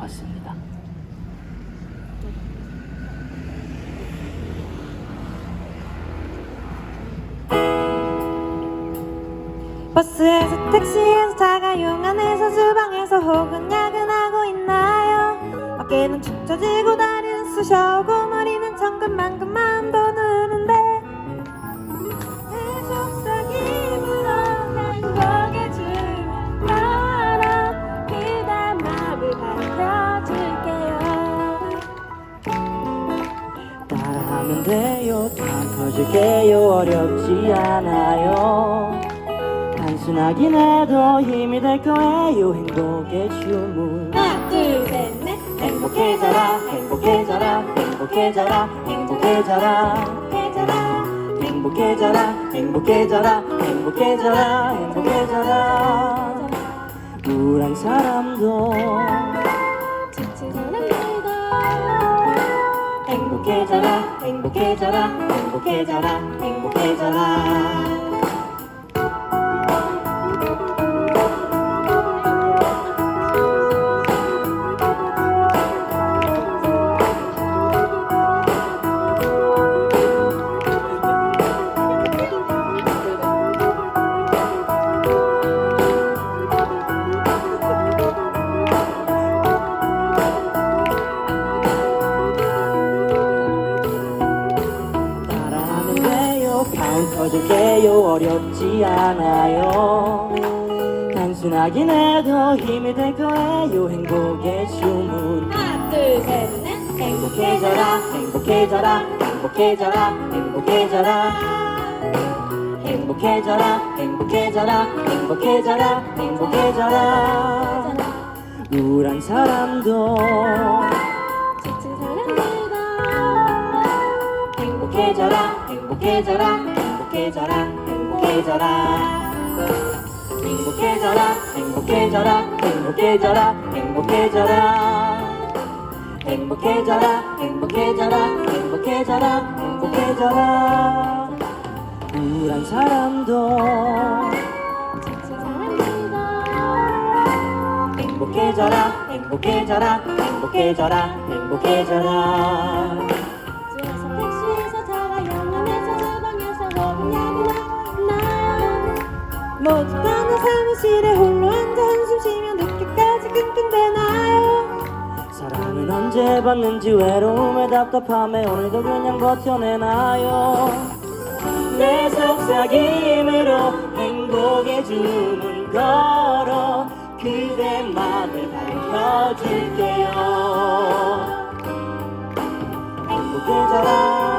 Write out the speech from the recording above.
왔습니다. 버스에서 택시에서 자가용 안에서 주방에서 혹은 야근하고 있나요 어깨는 축 처지고 다리는 쑤셔오고 머리는 천근만근 마 하면 돼요. 다 터질게요. 어렵지 않아요. 단순하긴 해도 힘이 될 거예요. 행복의 주문. 하나 둘셋넷. 행복해져라. 행복해져라. 행복해져라. 행복해져라. 해져라. 행복해져라. 행복해져라. 행복해져라. 행복해져라. 우울한 사람도 행복해져라 행복해져라 행복해져라 행복해져라 파운 터질게요 어렵지 않아요 단순하긴 해도 힘이 될 거예요 행복의 주문 하나 둘셋 넷 행복해져라 행복해져라 행복해져라 행복해져라 행복해져라 행복해져라 행복해져라 행복해져라 우울한 사람도 지친 사람들도 행복해져라 행복해져라 행복해져라 행복해져라. 행복해져라 행복해져라 행복해져라 행복해져라. 행복해져라 행복해져라 행복해져라 행복해져라. 우울한 사람도 행복해져라 행복해져라 행복해져라 행복해져라 모두 다는 사무실에 홀로 앉아 한숨 쉬며 늦게까지 끙끙대나요. 사랑은 언제 받는지 외로움에 답답함에 오늘도 그냥 버텨내나요? 내 속삭임으로 행복의 주문 걸어 그대 맘을 밝혀줄게요. 행복해져라